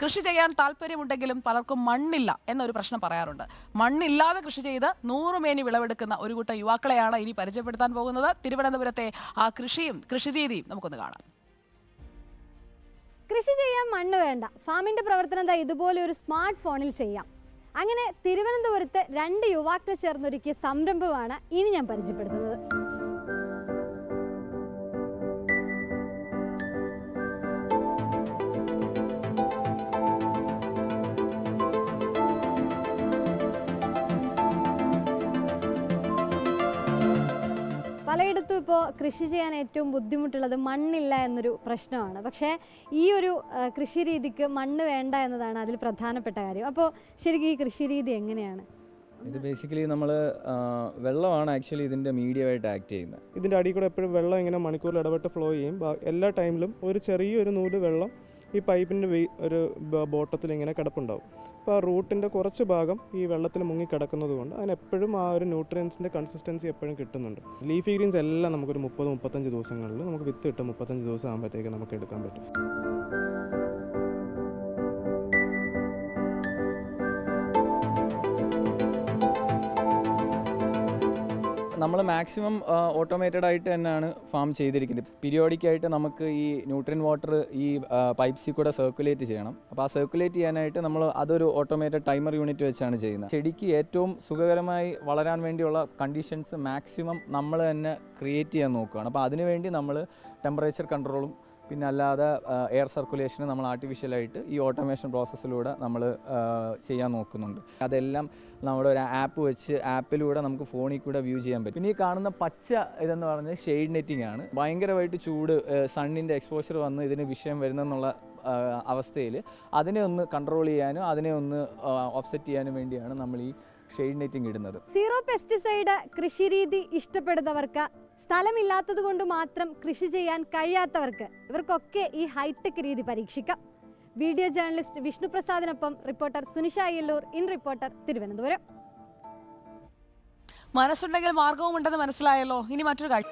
കൃഷി ചെയ്യാൻ താല്പര്യമുണ്ടെങ്കിലും പലർക്കും മണ്ണില്ല എന്നൊരു പ്രശ്നം പറയാറുണ്ട്. മണ്ണില്ലാതെ കൃഷി ചെയ്ത് നൂറുമേനി വിളവെടുക്കുന്ന ഒരു കൂട്ടം യുവാക്കളെയാണ് ഇനി പരിചയപ്പെടുത്താൻ പോകുന്നത്. തിരുവനന്തപുരത്തെ ആ കൃഷിയും കൃഷിരീതിയും നമുക്കൊന്ന് കാണാം. കൃഷി ചെയ്യാൻ മണ്ണ് വേണ്ട. ഫാമിന്റെ പ്രവർത്തനം എന്താ? ഇതുപോലെ ഒരു സ്മാർട്ട് ഫോണിൽ ചെയ്യാം. അങ്ങനെ തിരുവനന്തപുരത്ത് രണ്ട് യുവാക്കൾ ചേർന്നൊരുക്കിയ സംരംഭമാണ് ഇനി ഞാൻ പരിചയപ്പെടുത്തുന്നത്. പലയിടത്തും ഇപ്പോൾ കൃഷി ചെയ്യാൻ ഏറ്റവും ബുദ്ധിമുട്ടുള്ളത് മണ്ണില്ല എന്നൊരു പ്രശ്നമാണ്. പക്ഷേ ഈ ഒരു കൃഷി രീതിക്ക് മണ്ണ് വേണ്ട എന്നതാണ് അതിൽ പ്രധാനപ്പെട്ട കാര്യം. അപ്പോൾ ശരിക്കും ഈ കൃഷി രീതി എങ്ങനെയാണ്? ഇത് ബേസിക്കലി നമ്മൾ വെള്ളമാണ് ആക്ച്വലി ഇതിന്റെ മീഡിയമായിട്ട് ആക്ട് ചെയ്യുന്നത്. ഇതിന്റെ അടിയിൽ കൂടെ എപ്പോഴും വെള്ളം ഇങ്ങനെ മണിക്കൂറിൽ ഇടപെട്ട് ഫ്ലോ ചെയ്യും. എല്ലാ ടൈമിലും ഒരു ചെറിയൊരു നൂൽ വെള്ളം ഈ പൈപ്പിന്റെ ഒരു ബോട്ടത്തിൽ ഇങ്ങനെ കിടപ്പുണ്ടാവും. അപ്പോൾ ആ റൂട്ടിന്റെ കുറച്ച് ഭാഗം ഈ വെള്ളത്തിൽ മുങ്ങി കിടക്കുന്നത് കൊണ്ട് അതിനെപ്പോഴും ആ ഒരു ന്യൂട്രിയൻസിന്റെ കൺസിസ്റ്റൻസി എപ്പോഴും കിട്ടുന്നുണ്ട്. ലീഫി ഗ്രീൻസ് എല്ലാം നമുക്കൊരു മുപ്പത് മുപ്പത്തഞ്ച് ദിവസങ്ങളിൽ നമുക്ക് വിത്ത് കിട്ടും. മുപ്പത്തഞ്ച് ദിവസം ആകുമ്പോഴത്തേക്ക് നമുക്ക് എടുക്കാൻ പറ്റും. നമ്മൾ മാക്സിമം ഓട്ടോമേറ്റഡ് ആയിട്ട് തന്നെയാണ് ഫാം ചെയ്തിരിക്കുന്നത്. പീരിയോഡിക് ആയിട്ട് നമുക്ക് ഈ ന്യൂട്രിയൻ വാട്ടർ ഈ പൈപ്സിൽ കൂടെ സർക്കുലേറ്റ് ചെയ്യണം. അപ്പോൾ ആ സർക്കുലേറ്റ് ചെയ്യാനായിട്ട് നമ്മൾ അതൊരു ഓട്ടോമേറ്റഡ് ടൈമർ യൂണിറ്റ് വെച്ചാണ് ചെയ്യുന്നത്. ചെടിക്ക് ഏറ്റവും സുഖകരമായി വളരാൻ വേണ്ടിയുള്ള കണ്ടീഷൻസ് മാക്സിമം നമ്മൾ തന്നെ ക്രിയേറ്റ് ചെയ്യാൻ നോക്കുകയാണ്. അപ്പോൾ അതിനുവേണ്ടി നമ്മൾ ടെമ്പറേച്ചർ കൺട്രോളും പിന്നെ അല്ലാതെ എയർ സർക്കുലേഷന് നമ്മൾ ആർട്ടിഫിഷ്യലായിട്ട് ഈ ഓട്ടോമേഷൻ പ്രോസസ്സിലൂടെ നമ്മൾ ചെയ്യാൻ നോക്കുന്നുണ്ട്. അതെല്ലാം നമ്മുടെ ഒരു ആപ്പ് വെച്ച് ആപ്പിലൂടെ നമുക്ക് ഫോണിൽ കൂടെ വ്യൂ ചെയ്യാൻ പറ്റും. പിന്നെ ഈ കാണുന്ന പച്ച ഇതെന്ന് പറഞ്ഞാൽ ഷെയ്ഡ് നെറ്റിംഗ് ആണ്. ഭയങ്കരമായിട്ട് ചൂട് സണ്ണിന്റെ എക്സ്പോഷർ വന്ന് ഇതിന് വിഷയം വരുന്നെന്നുള്ള അവസ്ഥയിൽ അതിനെ ഒന്ന് കൺട്രോൾ ചെയ്യാനും അതിനെ ഒന്ന് ഓഫ്സെറ്റ് ചെയ്യാനും വേണ്ടിയാണ് നമ്മൾ ഈ ഷെയ്ഡ് നെറ്റിംഗ് ഇടുന്നത്. സീറോ പെസ്റ്റിസൈഡ് കൃഷി രീതി ഇഷ്ടപ്പെടുന്നവർക്ക് സ്ഥലമില്ലാത്തത് കൊണ്ട് മാത്രം കൃഷി ചെയ്യാൻ കഴിയാത്തവർക്ക് ഇവർക്കൊക്കെ ഈ ഹൈടെക് രീതി പരീക്ഷിക്കാം. വീഡിയോ ജേർണലിസ്റ്റ് വിഷ്ണു പ്രസാദിനൊപ്പം reporter Sunisha Ayyallur in reporter Thiruvananthapuram. മനസ്സുണ്ടെങ്കിൽ മാർഗവും ഉണ്ടെന്ന് മനസ്സിലായല്ലോ. ഇനി മറ്റൊരു കാര്യം.